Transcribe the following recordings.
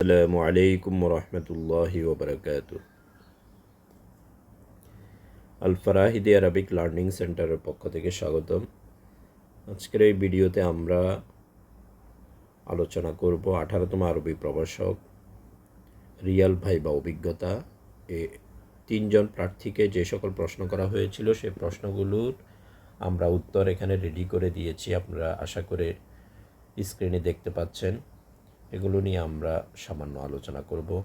আসসালামু আলাইকুম রহমতুল্লাহি ওবরাকাত আল ফারাহিদি আরবিক লার্নিং সেন্টারের পক্ষ থেকে স্বাগতম। আজকের এই ভিডিওতে আমরা আলোচনা করব আঠারোতম আরবি প্রভাষক রিয়াল ভাইবা অভিজ্ঞতা। এ তিনজন প্রার্থীকে যে সকল প্রশ্ন করা হয়েছিল সেই প্রশ্নগুলোর আমরা উত্তর এখানে রেডি করে দিয়েছি। আপনারা আশা করে স্ক্রিনে দেখতে পাচ্ছেন। এগুলো নিয়ে আমরা সামান্য আলোচনা করব।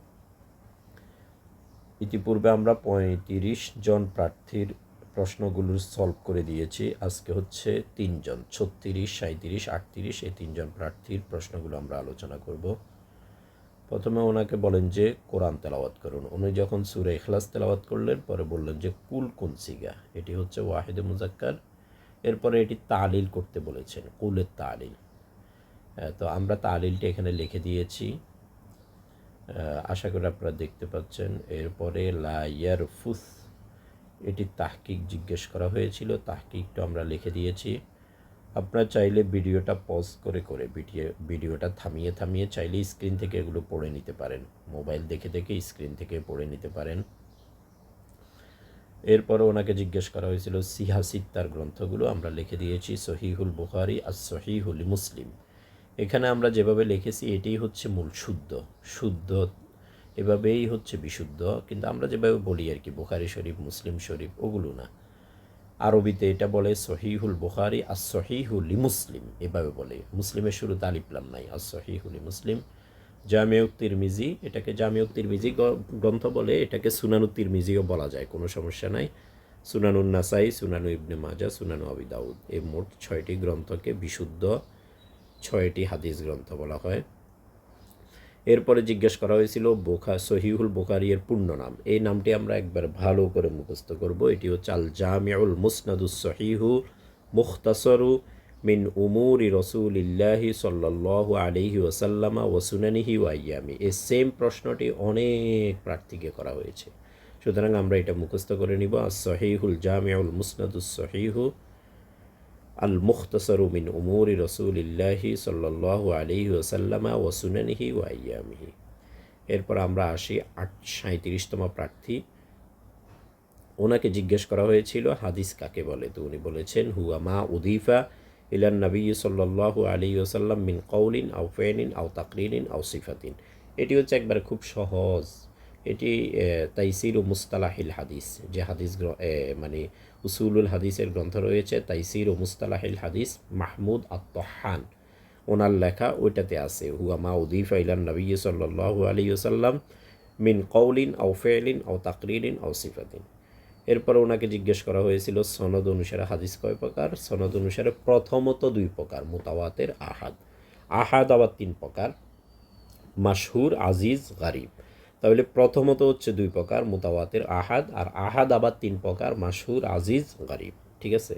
ইতিপূর্বে আমরা পঁয়ত্রিশ জন প্রার্থীর প্রশ্নগুলো সলভ করে দিয়েছি। আজকে হচ্ছে তিনজন, ছত্রিশ সাঁত্রিশ আটত্রিশ, এই তিনজন প্রার্থীর প্রশ্নগুলো আমরা আলোচনা করব। প্রথমে ওনাকে বলেন যে, কোরআন তেলাওয়াত করুন। উনি যখন সুরে এখলাস তেলাওয়াত করলেন, পরে বললেন যে, কুল কুন সিগা। এটি হচ্ছে ওয়াহিদে মুজাক্কার। এরপরে এটি তালিল করতে বলেছেন কুলের তালিল। তো আমরা তালিলটা এখানে লিখে দিয়েছি। আশা করি আপনারা দেখতে পাচ্ছেন। এরপরে লাইয়ার ফুস এটি তাহকিক জিজ্ঞেস করা হয়েছিল, তাহকিকটা আমরা লিখে দিয়েছি। আপনারা চাইলে ভিডিওটা পজ করে করে ভিডিও, ভিডিওটা থামিয়ে থামিয়ে চাইলে স্ক্রিন থেকে এগুলো পড়ে নিতে পারেন। মোবাইল দেখে দেখে স্ক্রিন থেকে পড়ে নিতে পারেন। এরপরে ওনাকে জিজ্ঞেস করা হয়েছিল সিহাসিত্তার গ্রন্থগুলো আমরা লিখে দিয়েছি, সহিহুল বুখারি আর সহিহুল মুসলিম। এখানে আমরা যেভাবে লিখেছি, এটাই হচ্ছে মূল শুদ্ধ। শুদ্ধ, এভাবেই হচ্ছে বিশুদ্ধ। কিন্তু আমরা যেভাবে বলি আর কি, বুখারি শরীফ, মুসলিম শরীফ, ওগুলো না। আরবিতে এটা বলে সহিহুল বুখারি আর সহিহুলি মুসলিম এভাবে বলে। মুসলিমের শুরু তালিপলাম নাই আর সহিহুলি মুসলিম জামিউত্তির মিজি এটাকে জামিউত্তির মিজি গ্রন্থ বলে, এটাকে সুনানুত্তির মিজিও বলা যায়, কোনো সমস্যা নাই। সুনানুন নাসাই, সুনানু ইবনে মাজা সুনানু আবি দাউদ এই মোট ছয়টি গ্রন্থকে বিশুদ্ধ ছয়টি হাদিস গ্রন্থ বলা হয়। এরপরে জিজ্ঞেস করা হয়েছিল, বোখা, সহিহুল বোখারি পূর্ণ নাম। এই নামটি আমরা একবার ভালো করে মুখস্থ করব। এটি হচ্ছে আল জামিউল মুসনাদুস সহিহু, মুখতাসরু মিন উমুরি রসুলিল্লাহি সাল্লাল্লাহু আলিহি ওসাল্লামা ওসুনানিহি ওয়াইয়ামি এই সেম প্রশ্নটি অনেক প্রার্থীকে করা হয়েছে। সুতরাং আমরা এটা মুখস্থ করে নিব। আর সহিহুল জামিউল মুসনাদুস সহিহু আল মুখতসরু মিন উমুরি রসুলিল্লাহি সাল্লাহ আলি ওসাল্লামা ওসুনানিহি ওয়াইয়ামিহি এরপর আমরা আসি আট সাঁত্রিশতম প্রার্থী। ওনাকে জিজ্ঞেস করা হয়েছিল, হাদিস কাকে বলে? তো উনি বলেছেন, হুয়া মা উদিফা ইলান নবী সাল্লাহ আলী ওসাল্লাম মিন কৌলিন আউ ফেনিন আউ তাকরিনিন আউ সিফাতিন। এটি হচ্ছে একবার খুব সহজ এটি তাইসির ও মুস্তালাহিল হাদিস, যে হাদিস মানে উসুলুল হাদিসের গ্রন্থ রয়েছে, তাইসির ও মুস্তালাহিল হাদিস মাহমুদ আত্মহান ওনার লেখা ওইটাতে আছে হুয়ামা উদিফা ইলান নবী সাল্লাহ আলী সাল্লাম মিন কৌলিন আউ ফেলিন আউ তাকরিন আউ সিফাতিন। এরপর ওনাকে জিজ্ঞেস করা হয়েছিল, সনদ অনুসারে হাদিস কয় প্রকার? সনদ অনুসারে প্রথমত দুই প্রকার, মোতাওয়াতের আহাদ। আহাদ আবার তিন প্রকার মাসহুর আজিজ, গারিব। তাহলে প্রথমত হচ্ছে দুই প্রকার, মোতাওয়াতের আহাদ আর আহাদ আবার তিন প্রকার মাসুর আজিজ, গরিব, ঠিক আছে?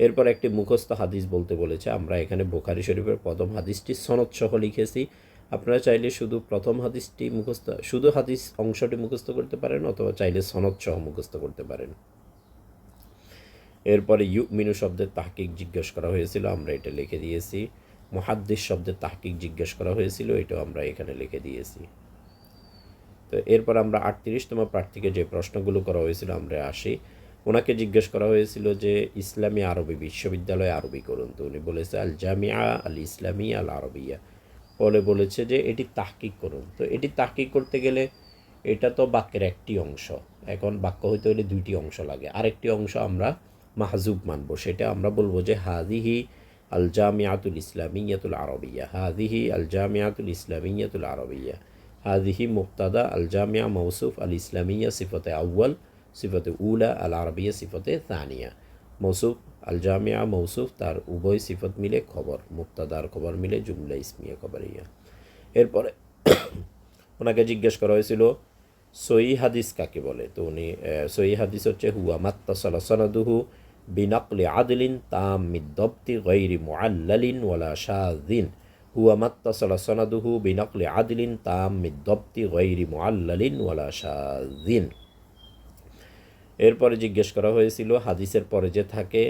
এরপর একটি মুখস্থ হাদিস বলতে বলেছে, আমরা এখানে বোখারি শরীফের প্রথম হাদিসটি সনদ সহ লিখেছি। আপনারা চাইলে শুধু প্রথম হাদিসটি মুখস্থ, শুধু হাদিস অংশটি মুখস্থ করতে পারেন অথবা চাইলে সনদ সহ মুখস্থ করতে পারেন। এরপরে ইউ মিনু শব্দের তাহকিক জিজ্ঞেস করা হয়েছিল, আমরা এটা লিখে দিয়েছি। মহাদ্দিস শব্দের তাহকিক জিজ্ঞেস করা হয়েছিল, এটাও আমরা এখানে লিখে দিয়েছি। তো এরপর আমরা আটত্রিশতম প্রার্থীকে যে প্রশ্নগুলো করা হয়েছিল, আমরা আসি। ওনাকে জিজ্ঞেস করা হয়েছিল যে, ইসলামী আরবি বিশ্ববিদ্যালয়ে আরবি করুন? তো উনি বলেছে আল জামিয়া আল ইসলামী আল আরবিয়া বলে বলেছে যে, এটি তাহকিক করুন। তো এটি তাহকিক করতে গেলে এটা তো বাক্যের একটি অংশ। এখন বাক্য হইতে হলে দুইটি অংশ লাগে। আরেকটি অংশ আমরা মাহজুব মানবো। সেটা আমরা বলব যে হাদিহি আল জামিয়াতুল ইসলামিয়াতুল আরবিয়া। হাদিহি আল জামিয়াতুল ইসলামিয়াতুল আরবিয়া। হাদিহি মুক্তাদা আল জামিয়া মৌসুফ আল ইসলামিয়া সিফতে আউ্য়াল সিফতে উলা আল আরবিয়া সিফতে তানিয়া মৌসুফ আল জামিয়া মৌসুফ তার উভয় সিফত মিলে খবর মুক্তাদার খবর মিলে জুমলা ইসমিয়া খবরিয়া এরপরে ওনাকে জিজ্ঞেস করা হয়েছিল সই হাদিস কাকে বলে? তো উনি সই হাদিস হচ্ছে, হুয়া মাত্তা সালা সনাদুহু বিনাকলি আদলিন তাম মিদ্দপ্তি গৈরি মুআল্লালিন ওয়ালা শাহিন হুয়া সনাদুহু বিনকলি আদলিন তাম মিদ্দপ্তি গৈরি মুআল্লালিন ওয়ালা শাহিন এরপরে জিজ্ঞেস করা হয়েছিল, হাদিসের পরে যে থাকে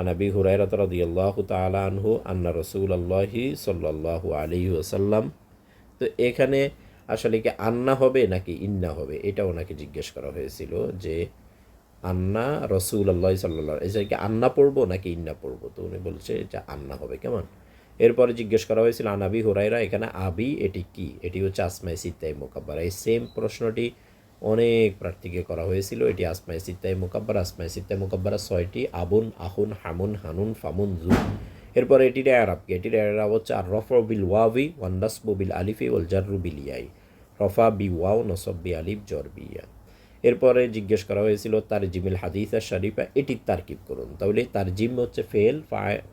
আনাবি হুরাইরাত রাদিয়াল্লাহু তাআলা আনহু আন্না রাসূলুল্লাহি সাল্লাল্লাহু আলাইহি ওয়াসাল্লাম। তো এখানে আসলে কি আন্না হবে নাকি ইন্না হবে, এটা ওনাকে জিজ্ঞেস করা হয়েছিল যে, আন্না রসুল আল্লাহ সাল্লাহ এই কি আন্না পড়ব নাকি ইন্না পড়ব? তো উনি বলছে যে আন্না হবে, কেমন? এরপরে জিজ্ঞেস করা হয়েছিল আনাবি হুরাইরা এখানে আবি, এটি কি? এটি হচ্ছে আসমাই সিত্তাই মোকাব্বার। এই সেম প্রশ্নটি অনেক প্রার্থীকে করা হয়েছিল। এটি আসমাই সিত্তাই মোকাব্বার আসমাই সিত্তাই মোকাব্বারা ছয়টি, আবুন আহুন হামুন, হানুন, ফামুন জু এরপরে এটির কি এটির আরব হচ্ছে আর রফ বিল ওয়াভি ওয়ান্দাসবু বিল আলিফি ওল জাররু বিল ইয়াই। রফা বি ওয়াও, নসব বি আলিফ, জর বিয়া এরপরে জিজ্ঞেস করা হয়েছিল তার জিমিল হাদিসা শরীফা এটির তারকিব করুন। তাহলে তার জিম হচ্ছে ফেল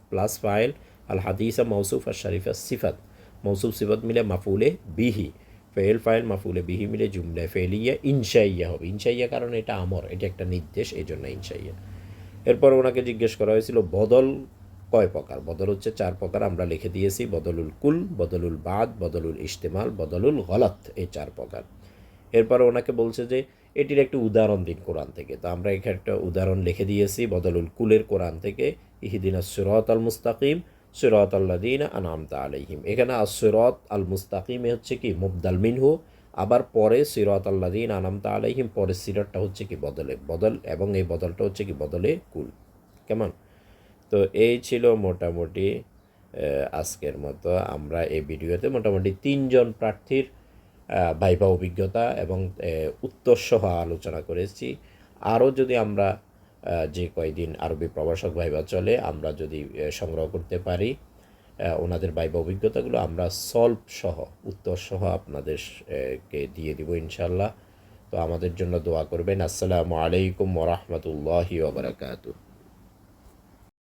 প্লাস ফাইল আল হাদিসা মৌসুফ আর শরীফা সিফাত মৌসুফ সিফাত মিলে মাফুলে বিহি ফেল ফাইল মাফুলে বিহি মিলে জুমলায় ফেলিয়া ইনশাইয়া হবে. ইনশাইয়া কারণ এটা আমর। এটা একটা নির্দেশ এই জন্য ইনশাইয়া এরপর ওনাকে জিজ্ঞেস করা হয়েছিল, বদল কয় প্রকার? বদল হচ্ছে চার প্রকার, আমরা লিখে দিয়েছি, বদলুল কুল, বদলুল বাদ, বদলুল ইস্তেমাল, বদলুল গলত, এই চার প্রকার। এরপর ওনাকে বলছে যে, এটির একটি উদাহরণ দিন কোরআন থেকে। তো আমরা এখানে একটা উদাহরণ লিখে দিয়েছি, বদলুল কুলের কোরআন থেকে ইহিদিনা সুরত আল মুস্তাকিম সুরত আল্লাদিন আনামতা আলাইহিম। এখানে আসুরত আল মুস্তাকিমে হচ্ছে কি মুবদাল মিনহু, আবার পরে সিরত আল্লাদিন আনামতা আলাইহিম, পরে সিরতটা হচ্ছে কি বদলে, বদল এবং এই বদলটা হচ্ছে কি বদলে কুল। কেমন? তো এই ছিল মোটামুটি আজকের মতো। আমরা এই ভিডিওতে মোটামুটি তিনজন প্রার্থীর ভাইভা অভিজ্ঞতা এবং উত্তরসহ আলোচনা করেছি। আরও যদি আমরা যে কয়দিন আরবি প্রবাসক ভাইবা চলে, আমরা যদি সংগ্রহ করতে পারি ওনাদের বাইবা অভিজ্ঞতাগুলো আমরা সলভ সহ, উত্তর সহ আপনাদের কে দিয়ে দিব ইনশাল্লাহ। তো আমাদের জন্য দোয়া করবেন। আসসালামু আলাইকুম ওরহমতুল্লাহি ওবরাকাতু